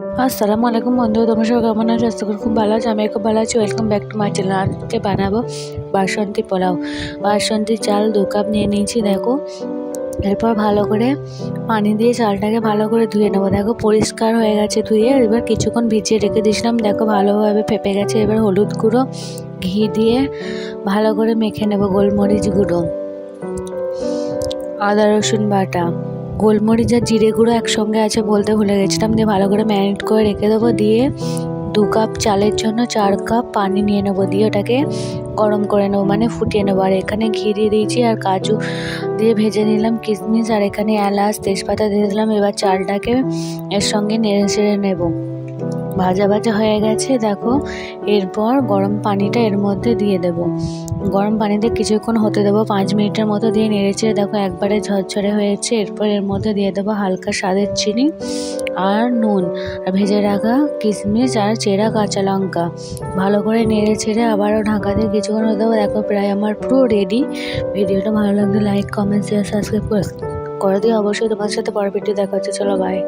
আসসালামু আলাইকুম বন্ধু, তোমার সবাই কেমন আছো? আশা করি খুব ভালো আছো আমি খুব ভালো আছি। Welcome back to my channel আজকে বানাবো বাসন্তী পোলাও। বাসন্তী চাল দু কাপ নিয়ে নিয়েছি, দেখো। এরপর ভালো করে পানি দিয়ে চালটাকে ভালো করে ধুয়ে নেব। দেখো, পরিষ্কার হয়ে গেছে ধুয়ে। এবার কিছুক্ষণ ভিজিয়ে রেখে দিয়েছিলাম। দেখো, ভালোভাবে ফেপে গেছে। এবার হলুদ গুঁড়ো, ঘি দিয়ে ভালো করে মেখে নেব গোলমরিচ গুঁড়ো। আদা রসুন বাটা। গোলমরিচ আর জিরে গুঁড়ো একসঙ্গে আছে বলতে ভুলে গেছিলাম, দিয়ে ভালো করে ম্যারিনেট করে রেখে দেবো, দিয়ে দু কাপ চালের জন্য চার কাপ পানি নিয়ে নেব, দিয়ে ওটাকে গরম করে নেব মানে ফুটিয়ে নেব। আর এখানে ঘি দিয়ে দিয়েছি আর কাজু দিয়ে ভেজে নিলাম কিশমিশ, আর এখানে এলাচ, তেজপাতা দিয়ে দিলাম, এবার চালটাকে এর সঙ্গে নেড়ে ছেড়ে নেব। ভাজা ভাজা হয়ে গেছে, দেখো। এরপর গরম পানিটা এর মধ্যে দিয়ে দেব। গরম পানিতে কিছুক্ষণ হতে দেবো, পাঁচ মিনিটের মতো দিয়ে নেড়েছে দেখো একবারে ঝরঝরে হয়েছে। এরপর এর মধ্যে দিয়ে দেবো হালকা স্বাদের চিনি আর নুন। আর ভেজে রাখা কিশমিশ আর চেরা কাঁচা লঙ্কা। ভালো করে নেড়ে ছেড়ে আবারও ঢাকা দিয়ে কিছুক্ষণ হতে দেবো। দেখো প্রায় আমার পুরো রেডি ভিডিওটা ভালো লাগলে লাইক কমেন্ট শেয়ার সাবস্ক্রাইব করে করে দিও। অবশ্যই তোমার সাথে পরের ভিডিও দেখা হচ্ছে। চলো বাই